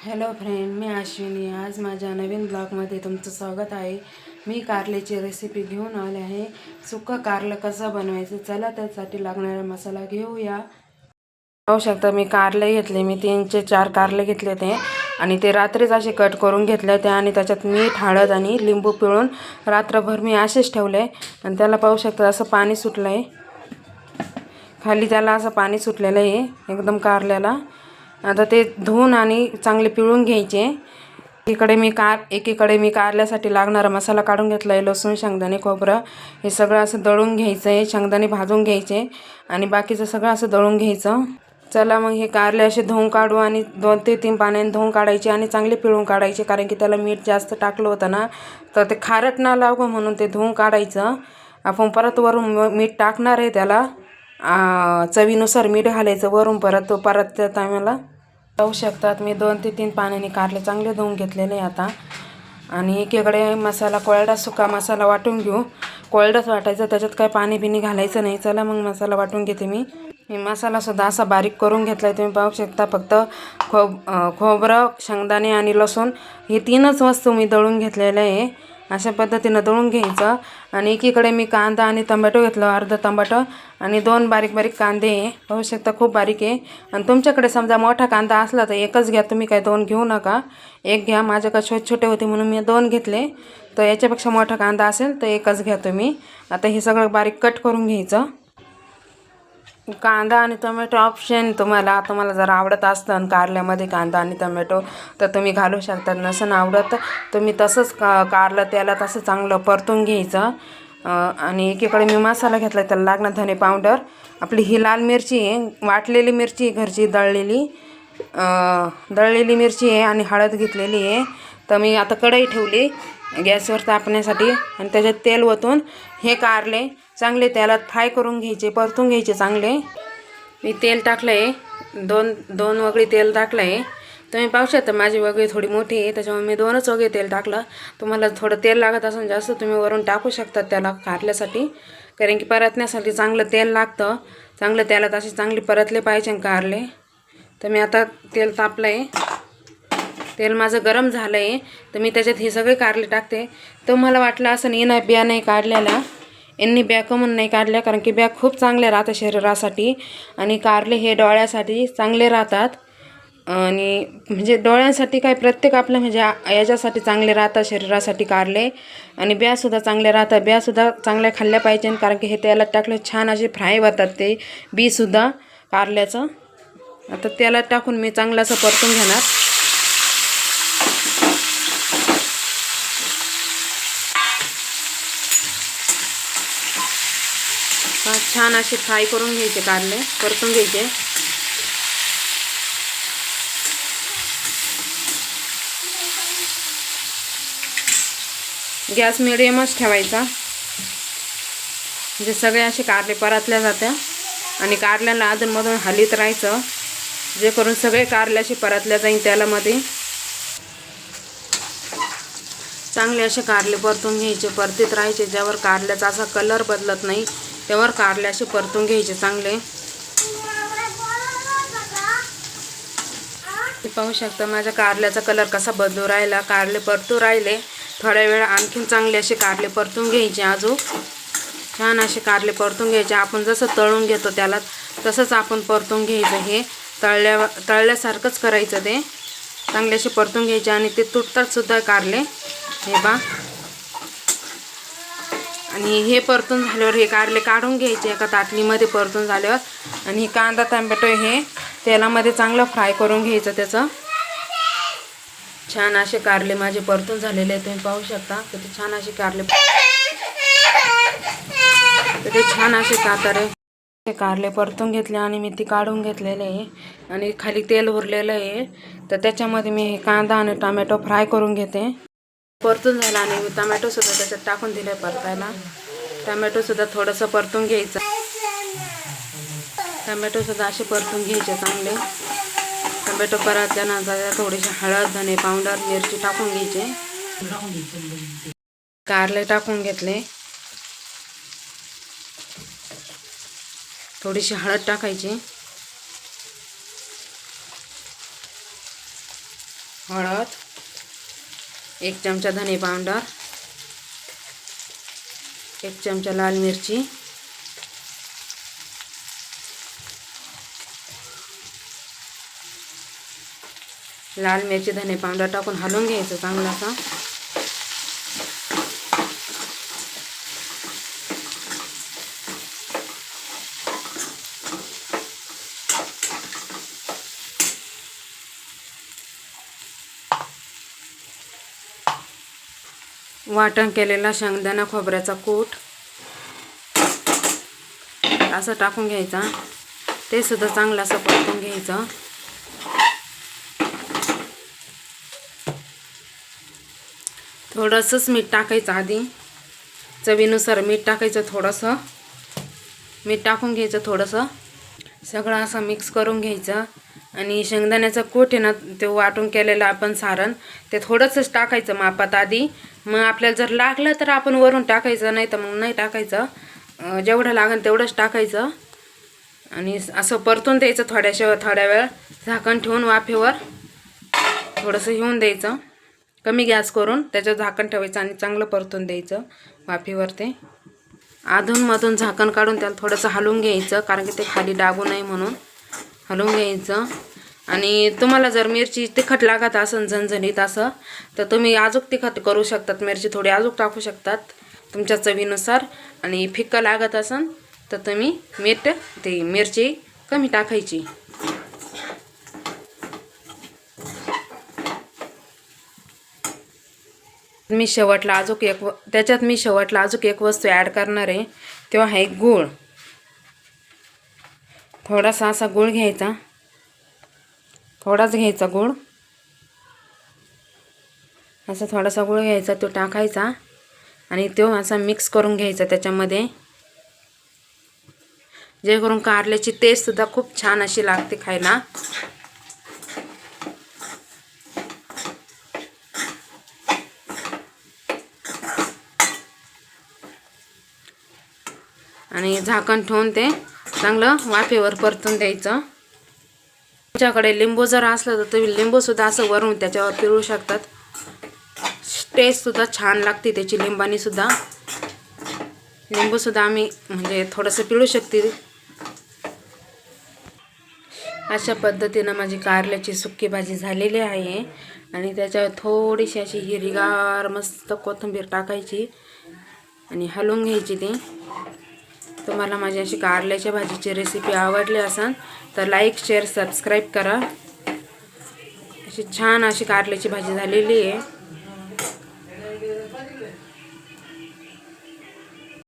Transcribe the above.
Hello friend मी अश्विनी. आज माझ्या नवीन ब्लॉगमध्ये तुमचं स्वागत आहे. मी कारल्याची रेसिपी घेऊन आले आहे. सुकं कारलं कसं बनवायचं? चला त्यासाठी लागणारा मसाला घेऊया. पाहू शकता मी कारले घेतले. मी तीनचे चार कारले घेतले होते. आणि ते रात्रीच असे कट करून घेतले होते आणि त्याच्यात मीठ हळद आणि लिंबू पिळून रात्रभर मी असेच ठेवले. आणि त्याला पाहू शकता असं पाणी सुटलं आहे खाली त्याला असं पाणी सुटलेलं आहे. एकदम कारल्याला. आता ते धुवून आणि चांगले पिळून घ्यायचे. एकीकडे मी कार एकीकडे मी कारल्यासाठी लागणारा मसाला काढून घेतला आहे लसूण शेंगदाणे खोबरं. हे सगळं असं दळून घ्यायचं आहे शेंगदाणे भाजून घ्यायचे आणि बाकीचं सगळं असं दळून घ्यायचं. चला मग हे कारले असे धुवून काढू आणि दोन ते तीन पाण्याने धुवून काढायचे आणि चांगले पिळून काढायचे कारण की त्याला मीठ जास्त टाकलं होतं ना तर ते खारट ना लागू म्हणून ते धुवून काढायचं. आपण परत वरून मीठ टाकणार आहे त्याला. चवीनुसार मीठ घालायचं वरून परत परत त्या टायमाला पाहू शकतात. मी दोन ते तीन पाण्याने कारले चांगले धुवून घेतलेले आहे आता. आणि एकीकडे मसाला कोळडा सुका मसाला वाटून घेऊ. कोळडाच वाटायचं त्याच्यात काय पाणी बिणी घालायचं नाही. चला मग मसाला वाटून घेते मी. मी मसालासुद्धा असा बारीक करून घेतला आहे तुम्ही पाहू शकता. फक्त खोब खोबरं शेंगदाणे आणि लसूण हे तीनच वस्तू मी दळून घेतलेल्या आहे. अशा पद्धतीनं दळून घ्यायचं. आणि एकीकडे मी कांदा आणि टमाटो घेतलं अर्धं टमाटो आणि दोन बारीक बारीक कांदे आहे. पाहू शकता खूप बारीक आहे. आणि तुमच्याकडे समजा मोठा कांदा असला तर एकच घ्या तुम्ही काय दोन घेऊ नका. एक घ्या माझ्याकडे छोटे छोटे होते म्हणून मी दोन घेतले. तर याच्यापेक्षा मोठा कांदा असेल तर एकच घ्या तुम्ही. आता हे सगळं बारीक कट करून घ्यायचं. कांदा आणि टोमॅटो ऑप्शन तुम्हाला तुम्हाला जर आवडत असतं आणि कारल्यामध्ये कांदा आणि टोमॅटो तर तुम्ही घालू शकतात नसन आवडत तुम्ही तसंच का कारलं त्याला तसं चांगलं परतून घ्यायचं. आणि एकीकडे मी मसाला घेतला त्याला लागणार धने पावडर. आपली ही लाल मिरची आहे वाटलेली मिरची आहे घरची दळलेली. दळलेली मिरची आहे आणि हळद घेतलेली आहे. तर मी आता कढई ठेवली गॅसवर तापण्यासाठी. आणि त्याच्यात तेल ओतून हे कारले चांगले तेलात फ्राय करून घ्यायचे परतून घ्यायचे चांगले. मी तेल टाकलं आहे दोन दोन वगळी तेल टाकलं आहे तुम्ही पाहू शकता माझी वगळी थोडी मोठी आहे त्याच्यामुळे मी दोनच वगळे तेल टाकलं. तुम्हाला थोडं तेल लागत असेल जास्त तुम्ही वरून टाकू शकता त्याला कारल्यासाठी. कारण की परतण्यासाठी चांगलं तेल लागतं. चांगलं तेलात असे चांगले परतले पाहिजे कारले. तर मी आता तेल तापलं आहे तेल माझं गरम झालं आहे तर मी त्याच्यात हे सगळे कारले टाकते. तर मला वाटलं असं नाही ना बिया नाही काढलेल्या. यांनी बॅग कमून नाही काढल्या कारण की ब्या खूप चांगल्या राहतात शरीरासाठी. आणि कारले हे डोळ्यासाठी चांगले राहतात. आणि म्हणजे डोळ्यांसाठी काय प्रत्येक आपलं म्हणजे याच्यासाठी चांगले राहतात शरीरासाठी कारले. आणि ब्यासुद्धा चांगले राहतात. ब्यासुद्धा चांगल्या खाल्ल्या पाहिजे कारण की हे त्याला टाकलं छान असे फ्राय होतात ते बीसुद्धा कारल्याचं. आता त्याला टाकून मी चांगलं असं परतून घेणार हा, छान असे फ्राय करून घ्यायचे कारले परतून घ्यायचे. गॅस मिडियमच ठेवायचा. म्हणजे सगळे असे कारले परतल्या जात्या. आणि कारल्याला अधूनमधून हलीत राहायचं. जे करून सगळे कारले असे परतल्या जाईल त्यालामध्ये. चांगले असे कारले परतून घ्यायचे परतीत राहायचे. ज्यावर कारल्याचा असा कलर बदलत नाही. त्यावर कारले असे परतून घ्यायचे चांगले. ते पाहू शकता माझ्या कारल्याचा कलर कसा बदलू राहिला. कारले परतू राहिले. थोड्या वेळ आणखीन चांगले असे कारले परतून घ्यायचे अजून. छान असे कारले परतून घ्यायचे. आपण जसं तळून घेतो त्याला तसंच आपण परतून घ्यायचं हे. तळल्या तळल्यासारखंच करायचं ते. चांगले असे परतून घ्यायचे आणि ते तुटतात सुद्धा कारले. हे बा आणि हे परतून झाल्यावर हे कारले काढून घ्यायचे एका ताटलीमध्ये परतून झाल्यावर. आणि कांदा टोमॅटो हे तेलामध्ये चांगलं फ्राय करून घ्यायचं त्याचं. छान असे कारले माझे परतून झालेले आहे तुम्ही पाहू शकता. तर ते छान असे कारले. तर ते छान असे कातारे ते कारले परतून घेतले आणि मी ती काढून घेतलेले आहे. आणि खाली तेल उरलेलं आहे. तर त्याच्यामध्ये मी हे कांदा आणि टोमॅटो फ्राय करून घेते. परतून झाला आणि मी टमॅटोसुद्धा त्याच्यात टाकून दिले परतायला. टमॅटोसुद्धा थोडंसं परतून घ्यायचं. टमॅटोसुद्धा असे परतून घ्यायचे चांगले. टमॅटो परतल्यानंतर थोडीशी हळद धने पावडर मिरची टाकून घ्यायचे. कारले टाकून घेतले. थोडीशी हळद टाकायची. हळद. एक चमचा धने पावडर एक चमचा लाल मिरची लाल मिरची धने पावडर टाकून हलवून घ्यायचं चांगला असा. वाटण केलेला शेंगदाणा खोबऱ्याचा कूट. असं टाकून घ्यायचा. ते सुद्धा चांगलं असं परतून घ्यायचं. थोडंसंच मीठ टाकायचं आधी. चवीनुसार मीठ टाकायचं थोडंसं. मीठ टाकून घ्यायचं थोडंसं. सगळं असं मिक्स करून घ्यायचं. आणि शेंगदाण्याचं कोट आहे ना ते वाटून केलेलं आपण सारण ते थोडंसंच टाकायचं मापात आधी. मग आपल्याला जर लागलं तर आपण वरून टाकायचं नाही तर मग नाही टाकायचं. जेवढं लागेल तेवढंच टाकायचं. आणि असं परतून द्यायचं थोड्याशा थोड्या वेळ. झाकण ठेवून वाफेवर थोडंसं घेऊन द्यायचं. कमी गॅस करून त्याच्यावर झाकण ठेवायचं आणि चांगलं परतून द्यायचं वाफेवर ते. अधूनमधून झाकण काढून त्याला थोडंसं हलवून घ्यायचं कारण की ते खाली डागू नये म्हणून. हलवून घ्यायचं. आणि तुम्हाला जर मिरची तिखट लागत असेल झणझणीत असं तर तुम्ही अजूक तिखट करू शकतात. मिरची थोडी अजूक टाकू शकतात तुमच्या चवीनुसार. आणि फिक्कं लागत असेल तर तुम्ही मीठ ते मिरची कमी टाकायची. मी शेवटला अजूक एक व त्याच्यात मी शेवटला अजूक एक वस्तू ॲड करणार आहे तेव्हा आहे गूळ. थोडासा असा गूळ घ्यायचा. थोडाच घ्यायचा गूळ. असा थोडासा गूळ घ्यायचा तो टाकायचा आणि तो असा मिक्स करून घ्यायचा त्याच्यामध्ये. जे करून कारल्याची टेस्टसुद्धा खूप छान अशी लागते खायला. आणि झाकण ठेवून ते चांगलं वाफेवर परतून द्यायचं. तुमच्याकडे लिंबू जर असलं तर तुम्ही लिंबूसुद्धा असं वरून त्याच्यावर पिळू शकतात. टेस्टसुद्धा छान लागते त्याची लिंबानीसुद्धा लिंबूसुद्धा आम्ही म्हणजे थोडंसं पिळू शकते. अशा पद्धतीनं माझी कारल्याची सुक्की भाजी झालेली आहे. आणि त्याच्यावर थोडीशी अशी हिरवीगार मस्त कोथिंबीर टाकायची आणि हलवून घ्यायची ती. तुम्हाला माझी अशी कारल्याच्या भाजीची रेसिपी आवडली असेल तर लाईक शेअर सबस्क्राईब करा. अशी छान अशी कारल्याची भाजी झालेली आहे.